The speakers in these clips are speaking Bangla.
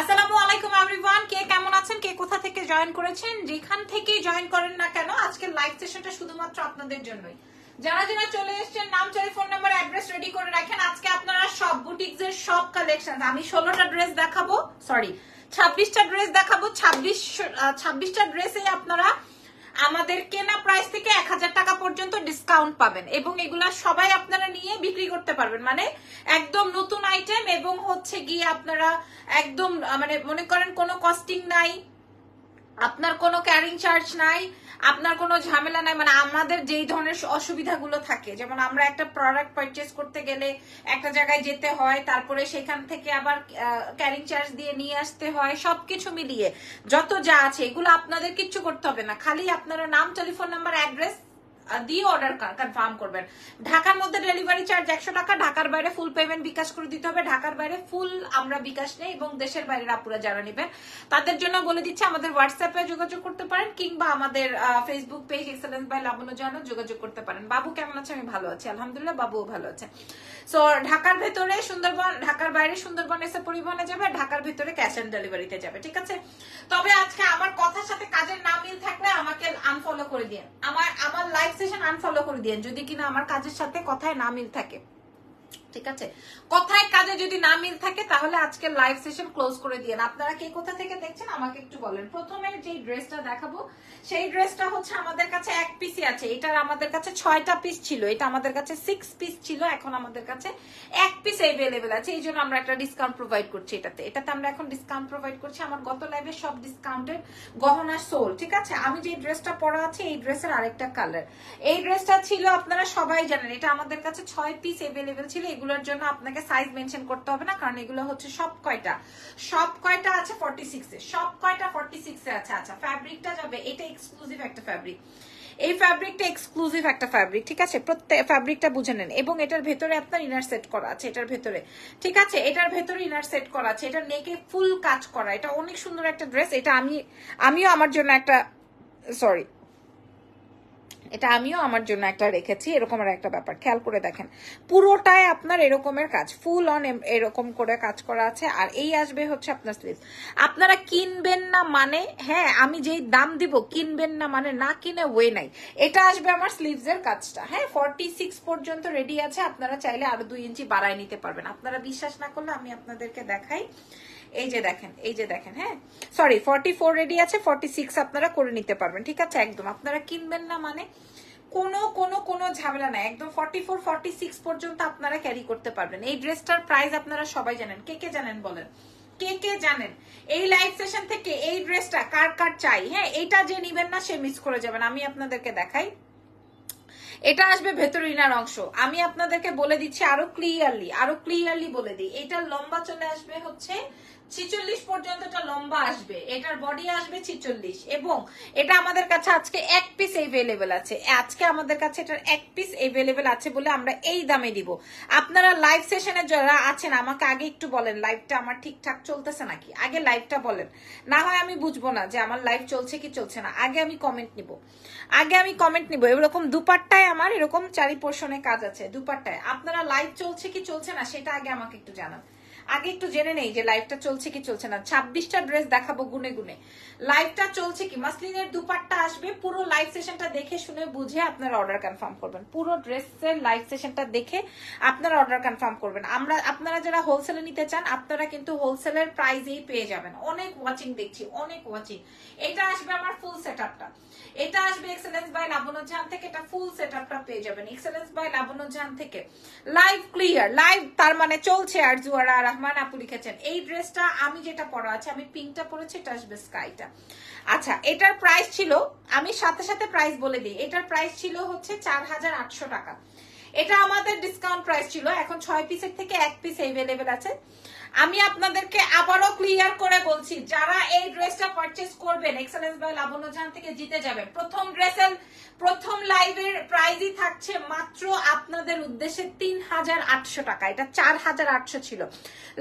আসসালামু আলাইকুম কে কেমন আছেন? কে কোথা থেকে জয়েন করেছেন? যেখান জয়েন করেন না কেন শুধুমাত্র আপনাদের জন্যই। যারা যারা চলে এসেছেন, নাম টেলিফোন নাম্বার অ্যাড্রেস রেডি করে রাখেন, আজকে আপনারা সব সব কালেকশন আমি ষোলোটা ড্রেস দেখাবো সরি ছাব্বিশটা ড্রেস দেখাবো, ছাব্বিশ ছাব্বিশটা আপনারা আমাদের কেনা প্রাইস থেকে এক হাজার টাকা পর্যন্ত ডিসকাউন্ট পাবেন এবং এগুলা সবাই আপনারা নিয়ে বিক্রি করতে পারবেন। মানে একদম নতুন আইটেম এবং হচ্ছে গিয়ে আপনারা একদম মানে মনে করেন কোনো কস্টিং নাই। আপনার কোনো ক্যারিং চার্জ নাই, আপনার কোনো ঝামেলা নাই মানে আমাদের যেই ধরনের অসুবিধাগুলো থাকে, যেমন আমরা একটা প্রোডাক্ট পারচেস করতে গেলে একটা জায়গায় যেতে হয়, তারপরে সেখান থেকে আবার ক্যারিং চার্জ দিয়ে নিয়ে আসতে হয়, সবকিছু মিলিয়ে, যত যা আছে, এগুলো আপনাদের কিচ্ছু করতে হবে না, খালি আপনারা নাম টেলিফোন নাম্বার অ্যাড্রেস দিয়ে অর্ডার কনফার্ম করবেন। ঢাকার মধ্যে ডেলিভারি চার্জ একশো টাকা, ঢাকার বাইরে ফুল পেমেন্ট বিকাশ করে দিতে হবে। ঢাকার বাইরে ফুল আমরা বিকাশ নেই এবং দেশের বাইরে আপুরা যারা নেবেন, তাদের জন্য বলে দিচ্ছি, আমাদের হোয়াটসঅ্যাপে যোগাযোগ করতে পারেন কিংবা আমাদের Facebook page excellence by Labonno জানো যোগাযোগ করতে পারেন। বাবু, কেমন আছে? আমি ভালো আছি, আলহামদুলিল্লাহ, বাবুও ভালো আছে। সো ঢাকার ভেতরে সুন্দরবন, ঢাকার বাইরে সুন্দরবন এসে পরিবহনে যাবে, ঢাকার ভেতরে ক্যাশ অন ডেলিভারিতে যাবে, ঠিক আছে? তবে আজকে আমার কথার সাথে কাজের না মিল থাকলে আমাকে আনফলো করে দিন আমার আমার লাইভ সেশন আনফলো করে দিয়ে যদি কিনা আমার কাজের সাথে কথায় না মিল থাকে। ঠিক আছে? কথায় কাজে যদি না মিল থাকে, তাহলে আজকে লাইভ সেশন ক্লোজ করে দিয়েন। আপনারা কে কোথা থেকে দেখছেন, আমাকে একটু বলেন। প্রথমে যে ড্রেসটা দেখাবো, সেই ড্রেসটা হচ্ছে আমাদের কাছে এক পিসই আছে। এটার আমাদের কাছে ছয়টা পিস ছিল। এটা আমাদের কাছে সিক্স পিস ছিল, এখন আমাদের কাছে এক পিস এভেলেবেল আছে। এই জন্য আমরা একটা ডিসকাউন্ট প্রোভাইড করছি এটাতে। এটাতে আমরা এখন ডিসকাউন্ট প্রোভাইড করছি। আমার গত লাইভে সব ডিসকাউন্টের গহনা সোল ঠিক আছে? আমি যে ড্রেসটা পরা আছে, এই ড্রেসের আরেকটা কালার এই ড্রেসটা ছিল, আপনারা সবাই জানেন, এটা আমাদের কাছে ছয় পিস এভেলেবেল ছিল। এগুলোর জন্য আপনাকে সাইজ মেনশন করতে হবে না, কারণ এগুলো হচ্ছে সব কয়টা? সব কয়টা আছে ফর্টি সিক্সে সব কয়টা ফর্টি সিক্সে আছে? আচ্ছা ফ্যাব্রিকটা যাবে, এটা এক্সক্লুসিভ একটা ফ্যাব্রিক এই ফ্যাব্রিকটা এক্সক্লুসিভ একটা ফ্যাব্রিক ঠিক আছে? প্রত্যেক ফ্যাব্রিকটা বুঝে নেন। এবং এটার ভেতরে আপনার ইনার সেট করা আছে, এটার ভেতরে। ঠিক আছে? এটার ভেতরে ইনার সেট করা আছে, এটা নেকে ফুল কাজ করা। এটা অনেক সুন্দর একটা ড্রেস এটা আমি, আমিও আমার জন্য একটা সরি এটা আমিও আমার জন্য একটা রেখেছি এরকমের একটা ব্যাপার। খেয়াল করে দেখেন, পুরোটাই আপনার এরকমের কাজ ফুল অন এরকম করে কাজ করা আছে, আর এই আসবে হচ্ছে আপনার স্লিভ আপনারা কিনবেন না মানে হ্যাঁ আমি যেই দাম দিব, কিনবেন না মানে না কিনে ওয়ে নাই। এটা আসবে আমার স্লিভস এর কাজটা। হ্যাঁ ফর্টি সিক্স পর্যন্ত রেডি আছে, আপনারা চাইলে আরও দুই ইঞ্চি বাড়ায় নিতে পারবেন। আপনারা বিশ্বাস না করলে আমি আপনাদেরকে দেখাই। এই যে দেখেন, এই যে দেখেন হ্যাঁ? সরি ফর্টি ফোর রেডি আছে ফর্টি সিক্স আপনারা করে নিতে পারবেন, ঠিক আছে? একদম, আপনারা কিনবেন না মানে কোনো কোনো কোনো ঝামেলা নাই। একদম ফর্টি ফোর ফর্টি সিক্স পর্যন্ত আপনারা ক্যারি করতে পারবেন। এই ড্রেসটার প্রাইস আপনারা সবাই জানেন। কে কে জানেন বলেন? কে কে জানেন? এই লাইভ সেশন থেকে এই ড্রেসটা কার কার চাই? হ্যাঁ এটা যে নিবেন না, সে মিস করে যাবেন। আমি আপনাদেরকে দেখাই। এটা আসবে ভেতর ইনার অংশ। আমি আপনাদেরকে বলে দিচ্ছি আরও ক্লিয়ারলি আরও ক্লিয়ারলি বলে দিই। এটার লম্বা চলে আসবে হচ্ছে ছিচল্লিশ পর্যন্ত এটা লম্বা আসবে। এটার বডি আসবে ছিচল্লিশ। এবং এটা আমাদের কাছে আজকে এক পিস এভেলেবেল আছে। আজকে আমাদের কাছে এটার এক পিস এভেলেবেল আছে বলে আমরা এই দামে দিব। আপনারা লাইভ সেশনে যারা আছেন, আমাকে আগে একটু বলেন লাইভটা আমার ঠিকঠাক চলতেছে নাকি? আগে লাইভটা বলেন। না হয় আমি বুঝব না যে আমার লাইভ চলছে কি চলছে না। আগে আমি কমেন্ট নিব। আগে আমি কমেন্ট নিব। এরকম দুপাট্টায় আমার এরকম চারি পোর্শনে কাজ আছে, দুপাট্টায়। আপনারা লাইভ চলছে কি চলছে না, সেটা আগে আমাকে একটু জানান। আগে একটু জেনে নেই যে লাইভটা চলছে কি চলছে না। ছাব্বিশটা ড্রেস দেখাবো গুনে গুনে। লাইভটা চলছে কি? মাসলিনের দুপাট্টা আসবে, পুরো লাইভ সেশনটা দেখে শুনে বুঝে আপনারা অর্ডার কনফার্ম করবেন। পুরো ড্রেসের লাইভ সেশনটা দেখে আপনারা অর্ডার কনফার্ম করবেন। আমরা, আপনারা যারা হোলসেলে নিতে চান, আপনারা কিন্তু হোলসেলের প্রাইজেই পেয়ে যাবেন। অনেক ওয়াচিং দেখছি, অনেক ওয়াচিং এটা আসবে আমার ফুল সেট আপটা এটা আসবে এক্সেলেন্স বাই লাবণ্য জান থেকে, এটা ফুল সেট আপটা পেয়ে যাবেন। এক্সেলেন্স বাই লাবণ্য জান থেকে। লাইভ ক্লিয়ার লাইভ তার মানে চলছে আর জুয়ারা রহমান আপু লিখেছেন, এই ড্রেসটা আমি যেটা পরা আছে, আমি পিঙ্কটা পরেছি, এটা আসবে স্কাইটা আচ্ছা এটার প্রাইস ছিল, আমি সাথে সাথে প্রাইস বলে দিই, এটার প্রাইস ছিল হচ্ছে চার হাজার আটশো টাকা। এটা আমাদের ডিসকাউন্ট প্রাইস ছিল। এখন ছয় পিসের থেকে এক পিস এভেলেবেল আছে। আমি আপনাদেরকে আবারও ক্লিয়ার করে বলছি, যারা এই ড্রেসটা পারচেস করবেন এক্সেলেন্স বাই লাবণ্য থেকে জিতে যাবেন। প্রথম ড্রেসের প্রথম লাইভের প্রাইজই থাকছে মাত্র আপনাদের উদ্দেশ্যে তিন হাজার আটশো টাকা। এটা চার হাজার আটশো ছিল।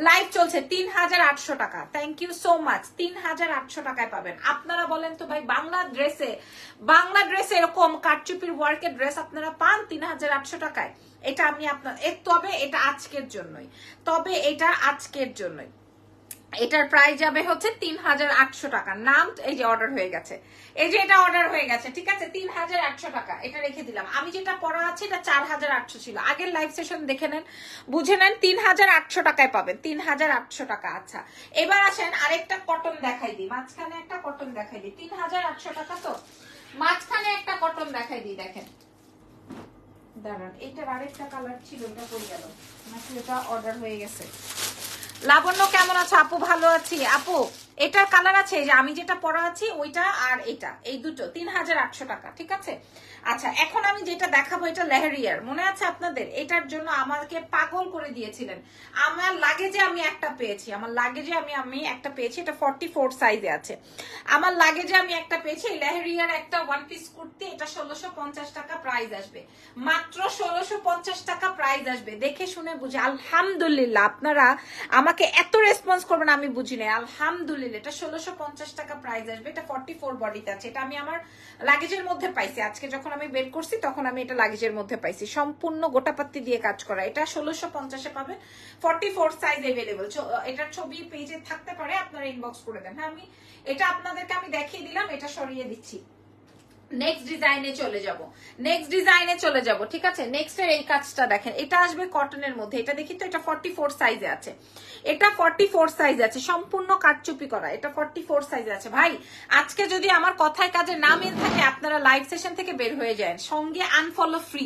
লাইভ চলছে তিন হাজার আটশো টাকা। থ্যাংক ইউ সো মাচ তিন হাজার আটশো টাকায় পাবেন। আপনারা বলেন তো ভাই, বাংলা ড্রেসে বাংলা ড্রেসে এরকম কারচুপির ওয়ার্কের ড্রেস আপনারা পান তিন হাজার আটশো টাকায়? এটা আমি আপনার তবে এটা আজকের জন্যই। তবে এটা আজকের জন্যই। এটার প্রাইস যাবে হচ্ছে তিন হাজার আটশো টাকা। নাম এই যে অর্ডার হয়ে গেছে। এই যে এটা অর্ডার হয়ে গেছে, ঠিক আছে? তিন হাজার আটশো টাকা। এটা রেখে দিলাম। আমি যেটা পড়া আছে এটা চার হাজার আটশো ছিল। আগের লাইভ সেশন দেখে নেন। বুঝে নেন তিন হাজার আটশো টাকায় পাবেন। তিন হাজার আটশো টাকা আচ্ছা। এবার আসেন আরেকটা কটন দেখাই দিই। মাঝখানে একটা কটন দেখাই দিই। তিন হাজার আটশো টাকা তো? মাঝখানে একটা কটন দেখাই দিই, দেখেন। দাঁড়ান আরেকটা কালার ছিল গেল। অর্ডার হয়ে গেছে। লাবণ্য, কেমন আছো? আপু ভালো আছি। আপু এটার কালার আছে যে আমি যেটা পরা আছি ওইটা আর এটা। এই দুটো, তিন হাজার আটশো টাকা, ঠিক আছে? আচ্ছা এখন আমি যেটা দেখাবো এটা লেহেরিয়ার মনে আছে আপনাদের? এটার জন্য আমাকে পাগল করে দিয়েছিলেন। আমার লাগেজে আমি একটা পেয়েছি। আমার লাগেজে আমি আমি একটা পেয়েছি, এটা ফর্টি ফোর সাইজে আছে। আমার লাগেজে আমি একটা পেয়েছি লেহেরিয়ার একটা ওয়ান পিস কুর্তি, এটা ষোলোশো পঞ্চাশ টাকা প্রাইস আসবে। মাত্র ষোলোশো পঞ্চাশ টাকা প্রাইস আসবে। দেখে শুনে বুঝে, আলহামদুলিল্লাহ, আপনারা আমাকে এত রেসপন্স করবেন আমি বুঝি নাই। আলহামদুলিল্লাহ। এটা ষোলোশো পঞ্চাশ টাকা প্রাইস আসবে, এটা ফর্টি ফোর বডিতে আছে। এটা আমি আমার লাগেজের মধ্যে পাইছি। আজকে যখন আমি বের করছি, তখন আমি এটা লাগেজের মধ্যে পাইছি। সম্পূর্ণ গোটাপাত্তি দিয়ে কাজ করা। এটা ষোলোশো পঞ্চাশে পাবে ফর্টি ফোর সাইজ এভেলেবল এটার ছবি পেজে থাকতে পারে, আপনারা ইনবক্স করে দেন। হ্যাঁ আমি এটা আপনাদেরকে আমি দেখিয়ে দিলাম, এটা সরিয়ে দিচ্ছি। নেক্সট ডিজাইনে চলে যাব। নেক্সট ডিজাইনে চলে যাব, ঠিক আছে? নেক্সট এর এই কাজটা দেখেন, এটা আসবে কটনের মধ্যে। এটা দেখি তো, এটা ফর্টি ফোর সাইজে আছে। এটা ফর্টি ফোর সাইজ আছে, সম্পূর্ণ কাটচুপি করা। এটা ফর্টি ফোর সাইজে আছে। ভাই, আজকে যদি আমার কথায় কাজে না মিল থাকে, আপনারা লাইভ সেশন থেকে বের হয়ে যায় সঙ্গে আনফলো ফ্রি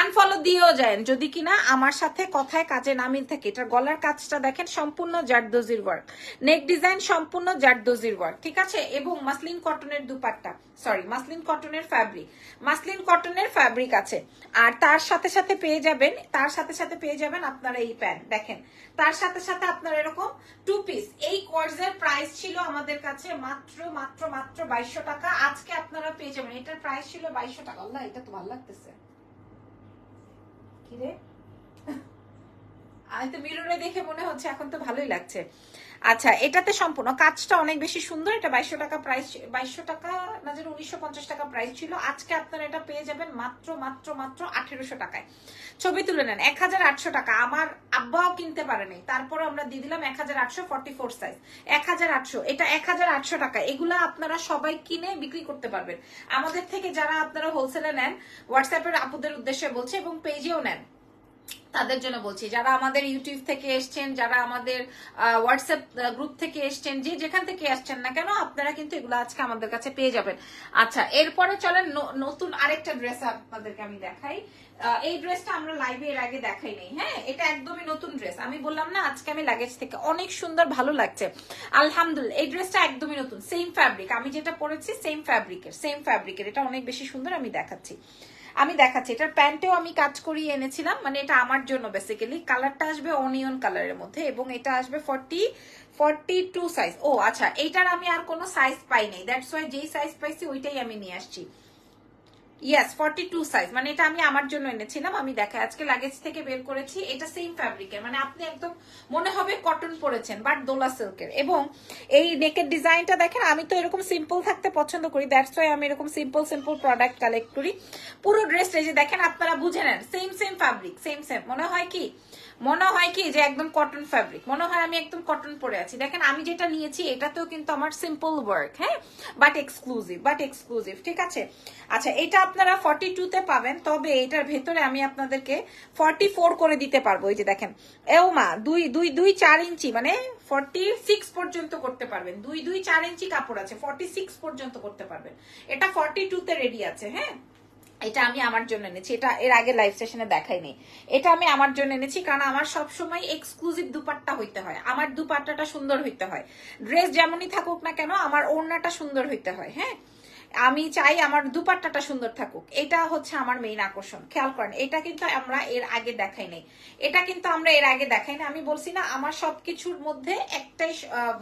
আনফলো দিয়েও যায় যদি কিনা আমার সাথে কথায় কাজে না মিল থাকে, এটার গলার কাজটা দেখেন, সম্পূর্ণ জারদোজির ওয়ার্ক নেক ডিজাইন সম্পূর্ণ জারদোজির ওয়ার্ক ঠিক আছে? এবং মাসলিন কটনের দুপাট্টা। সরি মাসলিন কটনের ফ্যাব্রিক মাসলিন কটনের ফ্যাব্রিক আছে। আর তার সাথে সাথে পেয়ে যাবেন, তার সাথে সাথে পেয়ে যাবেন আপনারা এই প্যান্ট দেখেন। তার সাথে সাথে আপনারা এরকম টু পিস এই কোর্সের প্রাইস ছিল আমাদের কাছে মাত্র মাত্র মাত্র বাইশশো টাকা। আজকে আপনারা পেয়ে যাবেন। এটার প্রাইস ছিল বাইশশো টাকা। আল্লাহ, এটা তো ভালো লাগতেছে। কিরে আমি তো মিররে দেখে মনে হচ্ছে এখন তো ভালোই লাগছে। আচ্ছা এটাতে সম্পূর্ণ কাজটা অনেক বেশি সুন্দর। এটা বাইশশো টাকা প্রাইস বাইশশো টাকা না যেন উনিশশো পঞ্চাশ টাকা প্রাইস ছিল। আজকে আপনারা এটা পেয়ে যাবেন মাত্র মাত্র মাত্র আঠেরোশো টাকায়। ছবি তুলে নেন এক হাজার আটশো টাকা। আমার আব্বাও কিনতে পারেনি তারপরে আমরা দিয়ে দিলাম এক হাজার আটশো ফর্টি ফোর সাইজ এক হাজার আটশো, এটা এক হাজার আটশো টাকা। এগুলা আপনারা সবাই কিনে বিক্রি করতে পারবেন। আমাদের থেকে যারা আপনারা হোলসেলে নেন হোয়াটসঅ্যাপের আপুদের উদ্দেশ্যে বলছে এবং পেজেও নেন। তাদের জন্য বলছি, যারা আমাদের ইউটিউব থেকে এসছেন, যারা আমাদের হোয়াটসঅ্যাপ গ্রুপ থেকে এসছেন, যে যেখান থেকে আসছেন না কেন, আপনারা কিন্তু এগুলো আজকে আমাদের কাছে পেয়ে যাবেন। আচ্ছা এরপরে চলেন নতুন আরেকটা ড্রেস আপনাদেরকে আমি দেখাই। এই ড্রেসটা আমরা লাইভে এর আগে দেখাই নেই হ্যাঁ? এটা একদমই নতুন ড্রেস আমি বললাম না, আজকে আমি লাগেজ থেকে অনেক সুন্দর, ভালো লাগছে। আলহামদুলিল্লাহ, এই ড্রেসটা একদমই নতুন সেম ফ্যাব্রিক আমি যেটা পরেছি সেম ফ্যাব্রিকের সেম ফ্যাব্রিকের এটা অনেক বেশি সুন্দর আমি দেখাচ্ছি। আমি দেখাচ্ছি, এটার প্যান্টেও আমি কাজ করিয়ে এনেছিলাম মানে এটা আমার জন্য বেসিক্যালি কালারটা আসবে অনিয়ন কালারের মধ্যে এবং এটা আসবে ফর্টি ফর্টি টু সাইজ ও আচ্ছা এইটার আমি আর কোনো সাইজ পাই নাই। দ্যাটস ওয়াই যেই সাইজ পাইছি, ওইটাই আমি নিয়ে আসছি। ইয়েস ফর্টি টু সাইজ মানে এটা আমি আমার জন্য এনেছিলাম, আমি দেখা আজকে লাগেজ থেকে বের করেছি, এটা সেম ফ্যাব্রিকের মানে আপনি একদম মনে হবে কটন পরেছেন বাট দোলা সিল্কের এবং এই নেকের ডিজাইনটা দেখেন, আমি তো এরকম সিম্পল থাকতে পছন্দ করি। দ্যাটস ওয়াই আমি এরকম সিম্পল সিম্পল প্রোডাক্ট কালেক্ট করি। পুরো ড্রেস যে দেখেন, আপনারা বুঝে নেন same same fabric same same মনে হয় কি? মনে হয় কি যে একদম কটন ফ্যাব্রিক মনে হয় আমি একদম কটন পরে আছি। দেখেন, আমি যেটা নিয়েছি, এটাতেও কিন্তু আমার সিম্পল ওয়ার্ক হ্যাঁ? বাট এক্সক্লুসিভ বাট এক্সক্লুসিভ ঠিক আছে? আচ্ছা এটা আপনারা ফর্টি তে পাবেন, তবে এটার ভেতরে আমি আপনাদেরকে ফর্টি ফোর করে দিতে পারব। এই যে দেখেন, এও মা, দুই দুই দুই চার ইঞ্চি মানে ফর্টি সিক্স পর্যন্ত করতে পারবেন। দুই দুই চার ইঞ্চি কাপড় আছে ফর্টি সিক্স পর্যন্ত করতে পারবেন। এটা ফর্টি তে রেডি আছে হ্যাঁ? এটা আমি আমার জন্য এনেছি। এটা এর আগে লাইভ সেশনে দেখাইনি। এটা আমি আমার জন্য এনেছি কারণ আমার সব সময় এক্সক্লুসিভ দুপাট্টা হইতে হয়। আমার দুপাট্টাটা সুন্দর হইতে হয়। ড্রেস যেমনই থাকুক না কেন, আমার ওড়নাটা সুন্দর হইতে হয় হ্যাঁ? আমি চাই আমার দুপাট্টাটা সুন্দর থাকুক। এটা হচ্ছে আমার মেইন আকর্ষণ। খেয়াল করেন, এটা কিন্তু আমরা এর আগে দেখাই নাই। এটা কিন্তু আমরা এর আগে দেখাই না আমি বলছি না, আমার সবকিছুর মধ্যে একটাই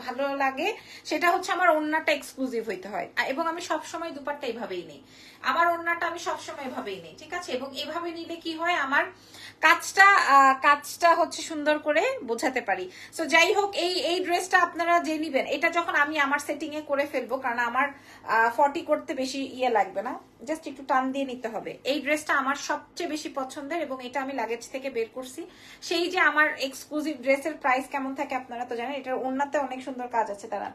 ভালো লাগে, সেটা হচ্ছে আমার ওড়নাটা এক্সক্লুসিভ হইতে হয়। এবং আমি সব সময় দুপাট্টা এইভাবেই নেই। আমার ওড়নাটা আমি সবসময় এভাবেই নেই, ঠিক আছে? এবং এভাবে নিলে কি হয়? আমার কাজটা কাজটা হচ্ছে সুন্দর করে বোঝাতে পারি। সো যাই হোক, এই এই ড্রেসটা আপনারা যে নিবেন, এটা যখন আমি আমার সেটিং এ করে ফেলব, কারণ আমার ফর্টি করতে বেশি ইয়ে লাগবে না জাস্ট একটু টান দিয়ে নিতে হবে। এই ড্রেসটা আমার সবচেয়ে বেশি পছন্দের এবং এটা আমি লাগেজ থেকে বের করছি। সেই যে আমার এক্সক্লুসিভ ড্রেসের প্রাইস কেমন থাকে আপনারা তো জানেন, এটার ওড়নাতে অনেক সুন্দর কাজ আছে তারা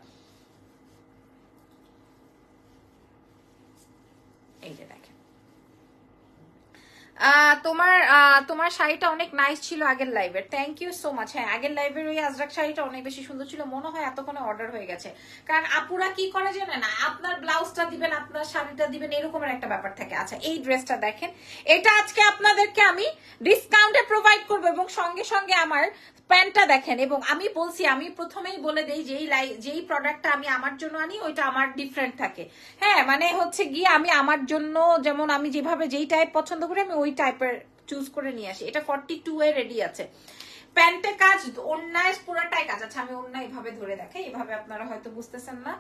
এই যে দেখেন আহ, তোমার তোমার শাড়িটা অনেক নাইস ছিল আগের লাইভের থ্যাংক ইউ সো মাচ হ্যাঁ আগের লাইভের ওই আজরাক শাড়িটা অনেক বেশি সুন্দর ছিল। মনে হয় এতক্ষণে অর্ডার হয়ে গেছে। কারণ আপুরা কি করে জানে না আপনার ব্লাউজটা দিবেন, আপনার শাড়িটা দিবেন, এরকমের একটা ব্যাপার থাকে। আচ্ছা এই ড্রেসটা দেখেন। এটা আজকে আপনাদেরকে আমি ডিসকাউন্টে প্রোভাইড করব এবং সঙ্গে সঙ্গে আমার প্যান্টটা দেখেন। এবং আমি বলছি, আমি প্রথমেই বলে দেই, যেই লাই, যেই প্রোডাক্টটা আমি আমার জন্য আনি, ওইটা আমার ডিফারেন্ট থাকে। হ্যাঁ মানে হচ্ছে গিয়ে আমি আমার জন্য, যেমন আমি যেভাবে যেই টাইপ পছন্দ করি, আমি ওই টাইপের চুজ করে নিয়ে আসি। এটা ফর্টি টু এ রেডি আছে প্যান্টে কাজ অন্যায় পুরাটাই কাজ। আছে আমি অন্য এভাবে ধরে দেখাই, এভাবে আপনারা হয়তো বুঝতেছেন না।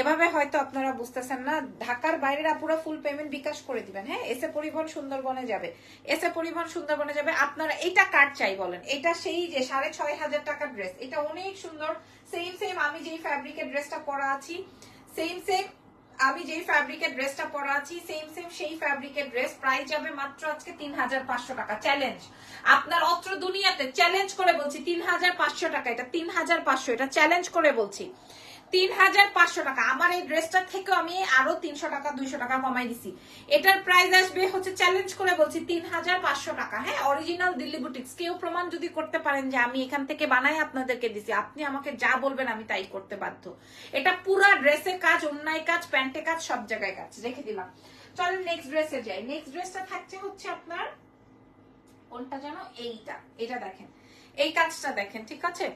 এভাবে হয়তো আপনারা বুঝতেছেন না। ঢাকার বাইরের আপুরা ফুল পেমেন্ট বিকাশ করে দিবেন। হ্যাঁ এসে পরিবহন সুন্দরবনে যাবে। এসে পরিবহন সুন্দরবনে যাবে। আপনারা এটা কার চাই বলেন? এটা সেই যে সাড়ে ছয় হাজার টাকার ড্রেস এটা অনেক সুন্দর। সেম সেম আমি যেই ফ্যাব্রিকের ড্রেসটা পরা আছি সেম সেম আমি যেই ফ্যাব্রিকের ড্রেসটা পরা আছি সেম সেম সেই ফ্যাব্রিকের ড্রেস প্রাইস যাবে মাত্র আজকে তিন হাজার পাঁচশো টাকা। চ্যালেঞ্জ আপনার অত্র দুনিয়াতে চ্যালেঞ্জ করে বলছি তিন হাজার পাঁচশো টাকা। এটা তিন হাজার পাঁচশো, এটা চ্যালেঞ্জ করে বলছি। তিন হাজার পাঁচশো টাকা। আমার এই ড্রেসটা থেকেও আমি আরও তিনশো টাকা, দুইশো টাকা কমাই দিছি। এটার প্রাইস আসবে হচ্ছে চ্যালেঞ্জ করে বলছি তিন হাজার পাঁচশো টাকা। হ্যাঁ অরিজিনাল দিল্লি বুটিক্স কেউ প্রমাণ যদি করতে পারেন যে আমি এখান থেকে বানাই, আপনাদেরকে দিছি। আপনি আমাকে যা বলবেন আমি তাই করতে বাধ্য। এটা পুরা ড্রেসে কাজ, অন্যায় কাজ প্যান্টে কাজ, সব জায়গায় কাজ। রেখে দিলাম। চলেন নেক্সট ড্রেসে যাই। নেক্সট ড্রেসটা থাকছে হচ্ছে আপনার, কোনটা যেন? এইটা। এটা দেখেন। এই কাজটা দেখেন, ঠিক আছে?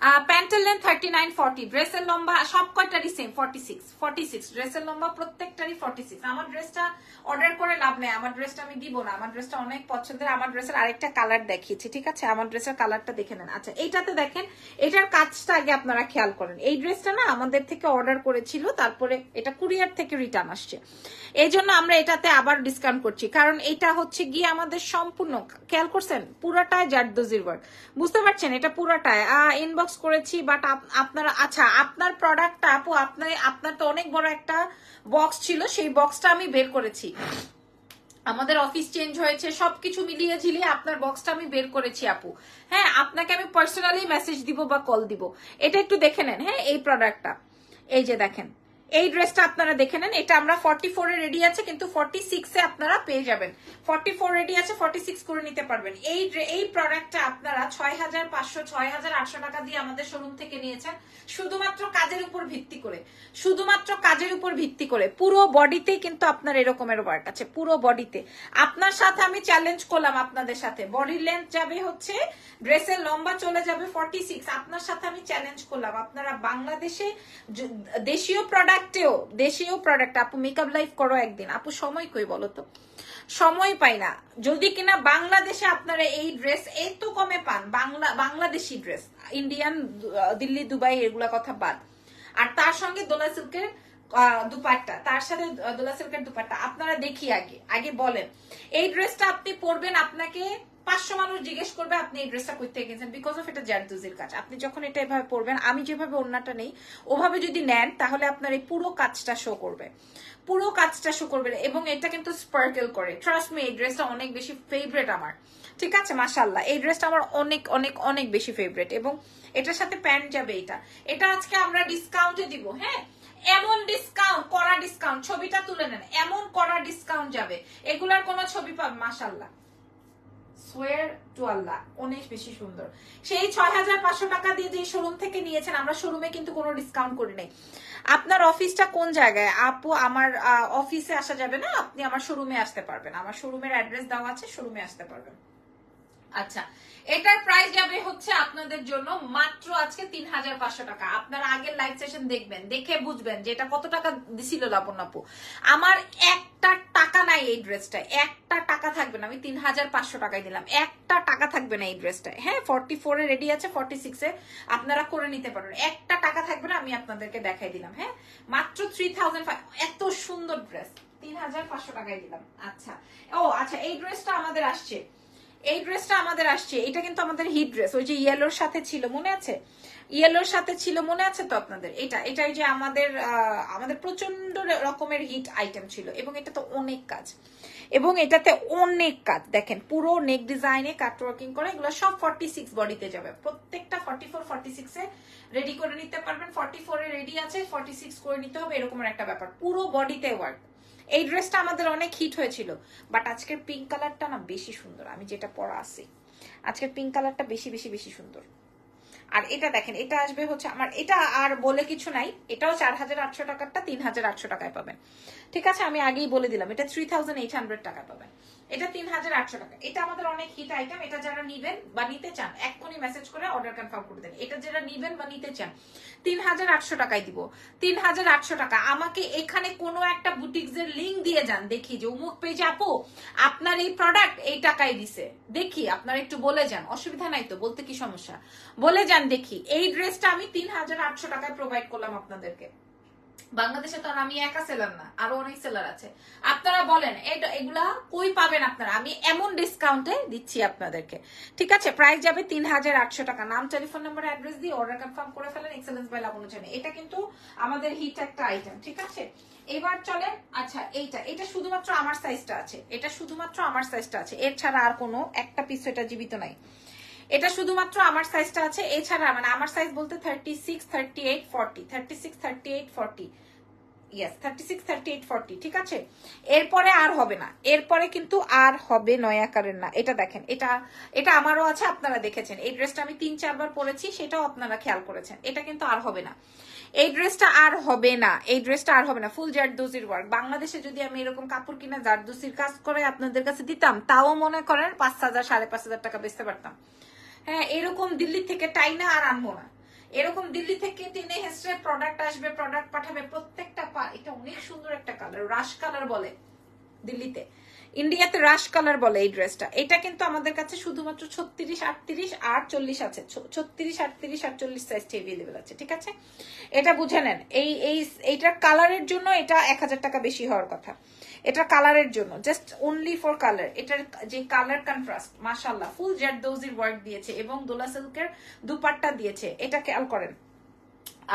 প্যান্টের লেন্থ থার্টি নাইন ফর্টি ড্রেসের লম্বা সব কয়টারই same forty six forty six ড্রেসের লম্বা প্রত্যেকটারই ফর্টি সিক্স আমার ড্রেসটা অর্ডার করে লাভ নেই। আমার ড্রেসটা আমি দিব না। আমার ড্রেসটা অনেক পছন্দের। আমার ড্রেসের আরেকটা কালার দেখিয়েছি, ঠিক আছে? আমার ড্রেসের কালারটা দেখে নেন। আচ্ছা এইটাতে দেখেন, এটার কাজটা আগে আপনারা খেয়াল করেন। এই ড্রেসটা না আমাদের থেকে অর্ডার করেছিল, তারপরে এটা কুরিয়ার থেকে রিটার্ন আসছে। এই জন্য আমরা এটাতে আবার ডিসকাউন্ট করছি। কারণ এটা হচ্ছে গিয়ে আমাদের সম্পূর্ণ, খেয়াল করছেন? পুরাটাই জারদোজির ওয়ার্ক বুঝতে পারছেন? এটা পুরাটাই। ইনবক্স করেছি বাট আপনারা আচ্ছা আপনার প্রোডাক্টটা আপু, আপনার আপনার তো অনেক বড় একটা বক্স ছিল, সেই বক্সটা আমি বের করেছি। আমাদের অফিস চেঞ্জ হয়েছে, সবকিছু মিলিয়ে ঝিলিয়ে আপনার বক্সটা আমি বের করেছি আপু। হ্যাঁ আপনাকে আমি পার্সোনালি মেসেজ দিব বা কল দিব। এটা একটু দেখে নেন হ্যাঁ এই প্রোডাক্টটা এই যে দেখেন। এই ড্রেসটা আপনারা দেখে নেন। এটা আমরা ফর্টি ফোরে রেডি আছে, কিন্তু ফর্টি সিক্সে আপনারা পেয়ে যাবেন। ফর্টি ফোর রেডি আছে ফর্টি সিক্স করে নিতে পারবেন। এই এই প্রোডাক্টটা আপনারা ছয় হাজার পাঁচশো ছয় হাজার আটশো টাকা দিয়ে আমাদের শোরুম থেকে নিয়েছেন, শুধুমাত্র কাজের উপর ভিত্তি করে। শুধুমাত্র কাজের উপর ভিত্তি করে। পুরো বডিতেই কিন্তু আপনার এরকমের ওয়ার্ক আছে, পুরো বডিতে আপনার সাথে আমি চ্যালেঞ্জ করলাম আপনাদের সাথে। বডি লেন্থ যাবে হচ্ছে ড্রেসের লম্বা চলে যাবে ফর্টি সিক্স আপনার সাথে আমি চ্যালেঞ্জ করলাম। আপনারা বাংলাদেশে দেশীয় দেশীয় প্রোডাক্টেও দেশীয় প্রোডাক্ট আপু মেকআপ লাইফ করো একদিন। আপু, সময় কই বলো তো? সময় পাই না। যদি কিনা বাংলাদেশে আপনারা এই ড্রেস এত কমে পান, Bangla, Bangladeshi dress Indian Delhi, Dubai, এগুলা কথা বাদ। আর তার সঙ্গে দোলা সিল্কের দুপাট্টা, তার সাথে দোলা সিল্কের দুপাট্টা, আপনারা দেখি আগে। আগে বলেন, এই ড্রেসটা আপনি পরবেন আপনাকে পাঁচশো মানুষ জিজ্ঞেস করবে, আপনি এই ড্রেসটা করতে গেছেন বিকজ অফ এটা জারদুজির কাজ। আপনি যখন এটা এভাবে পরবেন, আমি যেভাবে ওড়নাটা নেই, ওভাবে যদি নেন, তাহলে আপনার এই পুরো কাজটা শো করবে। পুরো কাজটা শো করবে এবং এটা কিন্তু স্পার্কেল করে। ট্রাস্ট মি এই ড্রেসটা অনেক বেশি ফেভারেট আমার। ঠিক আছে? মাশাল্লাহ এই ড্রেসটা আমার অনেক অনেক অনেক বেশি ফেভারেট এবং এটার সাথে প্যান্ট যাবে এটা। এটা আজকে আমরা ডিসকাউন্টে দিব হ্যাঁ? এমন ডিসকাউন্ট করা ডিসকাউন্ট ছবিটা তুলে নেন। এমন করা ডিসকাউন্ট যাবে। এগুলার কোনো ছবি পাবে মাশাল্লাহ সোয়ার টু অনেক বেশি সুন্দর। সেই ছয় হাজার পাঁচশো টাকা দিয়ে যে শোরুম থেকে নিয়েছেন, আমরা শোরুমে কিন্তু কোনো ডিসকাউন্ট করি নাই। আপনার অফিসটা কোন জায়গায়? আপু, আমার অফিসে আসা যাবে না? আপনি আমার শোরুমে আসতে পারবেন। আমার শোরুমের অ্যাড্রেস দেওয়া আছে শোরুমে আসতে পারবেন। আচ্ছা এটার প্রাইস যাবে হচ্ছে আপনাদের জন্য মাত্র আজকে তিন হাজার পাঁচশো টাকা। আপনারা আগের লাইভ সেশন দেখবেন, দেখে বুঝবেন যে এটা কত টাকা দিছিল লাবণ আপু। আমার একটা টাকা নাই এই ড্রেসটা একটা টাকা থাকবে না, আমি তিন হাজার পাঁচশো টাকায় দিলাম। একটা টাকা থাকবে না এই ড্রেসটা হ্যাঁ ফর্টি ফোরে রেডি আছে ফর্টি সিক্সে আপনারা করে নিতে পারেন। একটা টাকা থাকবে না, আমি আপনাদেরকে দেখাই দিলাম। হ্যাঁ মাত্র থ্রি থাউজেন্ড এত সুন্দর ড্রেস তিন হাজার পাঁচশো টাকায় দিলাম। আচ্ছা ও আচ্ছা এই ড্রেসটা আমাদের আসছে। এই ড্রেসটা আমাদের আসছে। এটা কিন্তু আমাদের হিট ড্রেস ওই যে ইয়েলোর সাথে ছিল, মনে আছে? ইয়েলোর সাথে ছিল, মনে আছে তো আপনাদের? এটা এটাই যে আমাদের আমাদের প্রচণ্ড রকমের হিট আইটেম ছিল এবং এটা তো অনেক কাজ। এবং এটাতে অনেক কাজ। দেখেন, পুরো নেক ডিজাইনে কাট ওয়ার্কিং করে, এগুলো সব ফর্টি সিক্স বডিতে যাবে। প্রত্যেকটা ফর্টি ফোর ফর্টি সিক্সে রেডি করে নিতে পারবেন। ফর্টি ফোরে রেডি আছে ফর্টি সিক্স করে নিতে হবে, এরকমের একটা ব্যাপার। পুরো বডিতে ওয়ার্ক এই ড্রেসটা আমাদের অনেক হিট হয়েছিল বাট আজকের পিঙ্ক কালারটা না বেশি সুন্দর, আমি যেটা পরা আছি। আজকের পিঙ্ক কালারটা বেশি বেশি বেশি সুন্দর। আর এটা দেখেন, এটা আসবে হচ্ছে আমার, এটা আর বলে কিছু নাই, এটাও চার হাজার আটশো টাকারটা তিন হাজার আটশো টাকায় পাবেন। ঠিক আছে, আমি আগেই বলে দিলাম, এটা থ্রি থাউজেন্ড এইট হান্ড্রেড টাকায় পাবেন। এটা তিন হাজার আটশো টাকা। এটা আমাদের অনেক হিট আইটেম এটা যারা নিবেন বা নিতে চান, এক্ষুনি মেসেজ করে অর্ডার কনফার্ম করে দেন। এটা যারা নিবেন বা নিতে চান তিন হাজার আটশো টাকায় দিব। তিন হাজার আটশো টাকা। আমাকে এখানে কোনো একটা বুটিক্স এর লিঙ্ক দিয়ে যান। দেখি যে অমুক পেজে আপু, আপনার এই প্রোডাক্ট এই টাকায় দিছে। দেখি, আপনারা একটু বলে যান। অসুবিধা নাই তো, বলতে কি সমস্যা? বলে যান দেখি। এই ড্রেসটা আমি তিন হাজার আটশো টাকায় প্রোভাইড করলাম আপনাদেরকে। বাংলাদেশে তো আমি একা সেলার না, আরও অনেক সেলার আছে। আপনারা বলেন এগুলা কই পাবেন আপনারা? আমি এমন ডিসকাউন্টে দিচ্ছি আপনাদেরকে। ঠিক আছে প্রাইস যাবে তিন হাজার আটশো টাকা। নাম টেলিফোন নাম্বার অ্যাড্রেস দিয়ে অর্ডার কনফার্ম করে ফেলেন এক্সেলেন্স বাই লাবণ জানে। এটা কিন্তু আমাদের হিট একটা আইটেম ঠিক আছে? এবার চলে আচ্ছা এইটা, এটা শুধুমাত্র আমার সাইজটা আছে। এটা শুধুমাত্র আমার সাইজটা আছে। এর ছাড়া আর কোনো একটা পিস এটা জীবিত নাই। এটা শুধুমাত্র আমার সাইজটা আছে। এছাড়া মানে আমার সাইজ বলতে thirty six thirty eight forty thirty six thirty eight forty yes thirty six thirty eight forty ঠিক আছে? এরপরে আর হবে না। এরপরে কিন্তু আর হবে নয় আকারের না। এটা দেখেন, এটা এটা আমারও আছে, আপনারা দেখেছেন। এই ড্রেসটা আমি তিন, চারবার পরেছি, সেটাও আপনারা খেয়াল করেছেন। এটা কিন্তু আর হবে না। এই ড্রেসটা আর হবে না। এই ড্রেসটা আর হবে না। ফুল জারদোজির ওয়ার্ক বাংলাদেশে যদি আমি এরকম কাপড় কিনা জারদোজির কাজ করে আপনাদের কাছে দিতাম, তাও মনে করেন পাঁচ হাজার, সাড়ে পাঁচ হাজার টাকা বেচতে পারতাম। হ্যাঁ এরকম দিল্লি থেকে টাইনা আর আনব না। এরকম দিল্লি থেকে টেনে হেসড়ে প্রোডাক্ট আসবে প্রোডাক্ট পাঠাবে, প্রত্যেকটা এটা অনেক সুন্দর একটা কালার রাশ কালার বলে দিল্লিতে। ইন্ডিয়াতে রাশ কালার বলে এই ড্রেসটা এটা কিন্তু আমাদের কাছে শুধুমাত্র ছত্রিশ, আটত্রিশ, আর চল্লিশ আছে। ছত্রিশ, আটত্রিশ, আর চল্লিশ সাইজটা এভেলেবেল আছে, ঠিক আছে? এটা বুঝে নেন। এই এইটার কালারের জন্য এটা এক হাজার টাকা বেশি হওয়ার কথা। এটা কালারের জন্য জাস্ট অনলি ফর কালার এটার যে কালার কন্ট্রাস্ট মাশাল্লাহ ফুল জেড দোজির ওয়ার্ক দিয়েছে এবং দোলা সিল্কের দুপাট্টা দিয়েছে, এটা খেয়াল করেন।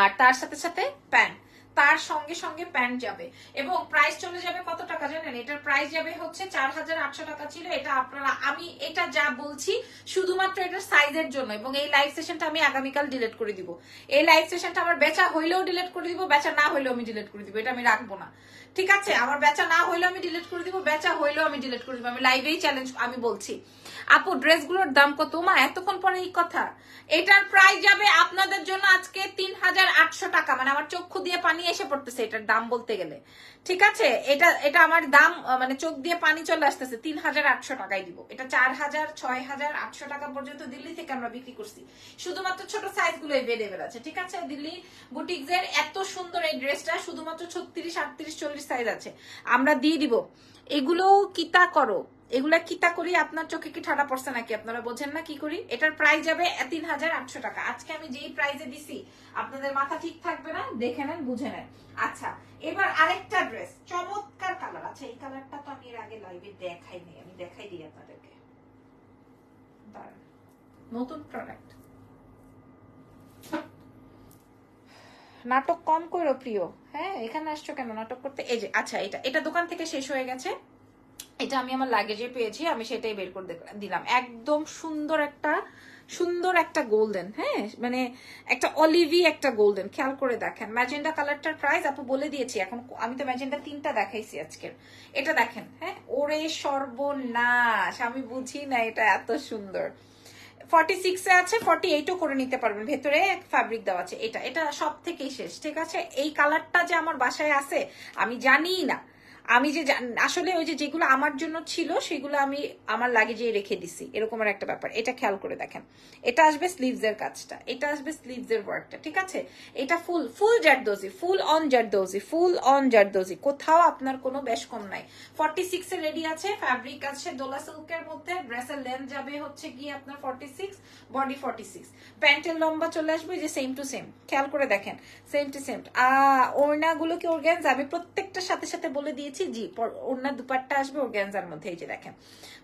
আর তার সাথে সাথে প্যান্ট তার সঙ্গে সঙ্গে প্যান্ট যাবে। এবং প্রাইস চলে যাবে কত টাকা জানেন? এটার প্রাইস যাবে হচ্ছে চার হাজার আটশো টাকা ছিল। এটা আপনারা, আমি এটা যা বলছি শুধুমাত্র এটার সাইজের জন্য। এবং এই লাইভ সেশনটা আমি আগামীকাল ডিলিট করে দিব। এই লাইভ সেশনটা আমার বেচা হইলেও ডিলিট করে দিব, বেচা না হইলেও আমি ডিলিট করে দিব। এটা আমি রাখব না। ঠিক আছে? আমার বেচা না হইলেও আমি ডিলিট করে দিব, বেচা হইলেও আমি ডিলিট করে দিব। আমি লাইভেই চ্যালেঞ্জ আমি বলছি। আপু, ড্রেসগুলোর দাম কত? মা এতক্ষণ পরে এই কথা। এটার প্রাইস যাবে আপনাদের জন্য আজকে তিন হাজার আটশো টাকা। মানে আমার চক্ষু দিয়ে পানি এসে পড়তেছে, এটার দাম বলতে গেলে। ঠিক আছে? এটা এটা আমার দাম মানে চোখ দিয়ে পানি চলে আসতেছে, তিন হাজার আটশো টাকায় দিব। এটা চার হাজার, ছয় হাজার, আটশো টাকা পর্যন্ত দিল্লি থেকে আমরা বিক্রি করছি। শুধুমাত্র ছোট সাইজগুলো এভেলেবেল আছে। ঠিক আছে? দিল্লি বুটিক্স এর এত সুন্দর এই ড্রেসটা শুধুমাত্র ছত্রিশ, আটত্রিশ, চল্লিশ সাইজ আছে। আমরা দিয়ে দিব। এগুলো কিতা করো? এগুলা কিতা করি? আপনার চোখে কি ঠাডা পড়ছে নাকি? আপনারা বোঝেন না কি করি? এটার প্রাইস যাবে তিন হাজার আটশো টাকা। আজকে আমি যেই প্রাইসে দিছি, আপনাদের মাথা ঠিক থাকবে না? দেখে নেন, বুঝে নেন। আচ্ছা এবার আরেকটা ড্রেস চমৎকার কালার আচ্ছা এই কালারটা তো আমি এর আগে লাইভে দেখাই নি আমি দেখাই দিই আপনাদেরকে। নতুন প্রোডাক্ট নাটক কম করো, প্রিয়। হ্যাঁ এখানে আসছো কেন? নাটক করতে এই যে আচ্ছা এটা এটা দোকান থেকে শেষ হয়ে গেছে। এটা আমি আমার লাগেজে পেয়েছি, আমি সেটাই বের করে দিলাম। একদম সুন্দর একটা সুন্দর একটা গোল্ডেন হ্যাঁ? মানে একটা অলিভি একটা গোল্ডেন খেয়াল করে দেখেন। ম্যাজেন্ডা কালারটার প্রাইস আপু বলে দিয়েছি, এখন আমি তো ম্যাজেন্ডা তিনটা দেখাইছি আজকের। এটা দেখেন হ্যাঁ? ওরে সর্বনাশ, আমি বুঝি না এটা এত সুন্দর। ফর্টি সিক্সে আছে ফর্টি এইটও করে নিতে পারবেন। ভেতরে ফ্যাব্রিক দেওয়া আছে, এটা। এটা সব থেকেই শেষ, ঠিক আছে? এই কালারটা যে আমার বাসায় আছে, আমি জানিই না। আমি যে আসলে ওই যে যেগুলো আমার জন্য ছিল, সেগুলো আমি আমার লাগেজে রেখে দিছি। এরকম একটা ব্যাপার। এটা খেয়াল করে দেখেন। এটা আসবে স্লিভস এর কাজটা। এটা আসবে স্লিভস এর ওয়ার্কটা ঠিক আছে? এটা full full zardozi full on zardozi full on zardozi. কোথাও আপনার কোনো বেশ কম নাই। ফর্টি সিক্স এ রেডি আছে ফ্যাব্রিক আছে দোলা সিল্কের মধ্যে ড্রেসের লেন্থ যাবে হচ্ছে গিয়ে আপনার forty six body forty six প্যান্টের লম্বা চলে আসবে যে সেম টু সেম খেয়াল করে দেখেন সেম টু সেম ওড়নাগুলো কি অর্গ্যান্স আমি প্রত্যেকটার সাথে সাথে বলে দিয়েছি দিয়েছি, জি ওনার দুপাট্টা আসবে অর্গ্যানজার মধ্যে, এই যে দেখেন।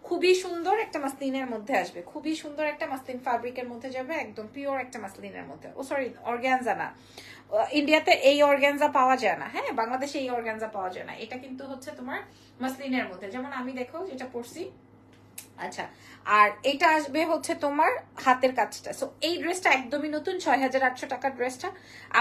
খুবই সুন্দর একটা মাসলিনের মধ্যে আসবে, খুবই সুন্দর একটা মাসলিন ফ্যাব্রিকের মধ্যে যাবে, একদম পিওর একটা মাসলিনের মধ্যে। ও সরি অর্গ্যানজা না। ইন্ডিয়াতে এই অর্গ্যানজা পাওয়া যায় না হ্যাঁ? বাংলাদেশে এই অর্গ্যানজা পাওয়া যায় না। এটা কিন্তু হচ্ছে তোমার মাসলিনের মধ্যে। যেমন আমি দেখো যেটা পরছি আচ্ছা আর এটা আসবে হচ্ছে তোমার হাতের কাজটা। সো এই ড্রেসটা একদমই নতুন ছয় হাজার আটশো টাকার ড্রেসটা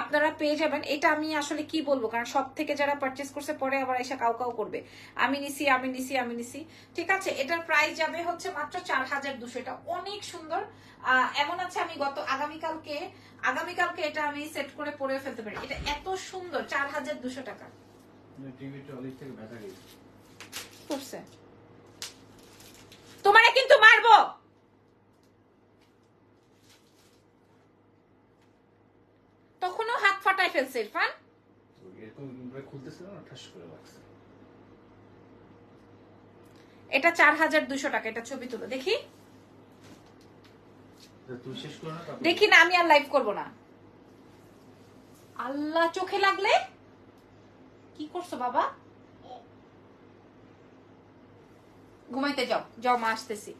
আপনারা পেয়ে যাবেন। এটা আমি আসলে কি বলব? কারণ সব থেকে যারা পারচেস করছে পরে আবার এসে কাউ কাউ করবে। আমি নিছি আমি নিছি আমি নিছি। ঠিক আছে? এটার প্রাইস যাবে হচ্ছে মাত্র চার হাজার দুশো। এটা অনেক সুন্দর। এমন আছে আমি গত আগামীকালকে আগামীকালকে এটা আমি সেট করে পরে ফেলতে পারি। এটা এত সুন্দর চার হাজার দুশো টাকা। করছে তোমারে কিন্তু মারবো। তখনও হাত ফাটাই ফেলছে ইরফান। এটা চার হাজার দুশো টাকা এটা ছবি তুলো দেখি। দেখি না আমি আর লাইভ করব না। আল্লাহ চোখে লাগলে? কি করছ বাবা? ঘুমাইতে যাও যাও মা আসতেছি।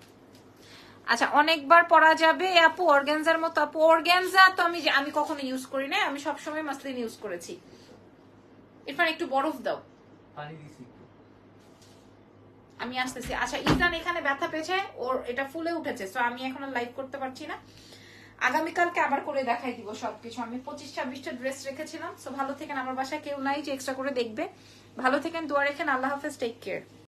আচ্ছা অনেকবার পরা যাবে আপু অর্গ্যানজার মতো আপু অর্গ্যানজা তো আমি আমি কখনো ইউজ করি না আমি সবসময় মাসলিন ইউজ করেছি। এরপর একটু বরফ দাও। আমি আসতেছি। আচ্ছা ইজান এখানে ব্যথা পেয়েছে ওর এটা ফুলে উঠেছে তো আমি এখন লাইভ করতে পারছি না। আগামীকালকে আবার করে দেখাই দিব সবকিছু। আমি পঁচিশ ছাব্বিশটা ড্রেস রেখেছিলাম সো ভালো থেকেন আমার বাসায় কেউ নাই যে এক্সট্রা করে দেখবে। ভালো থেকেন দোয়া রেখেন আল্লাহ হাফেজ টেক কেয়ার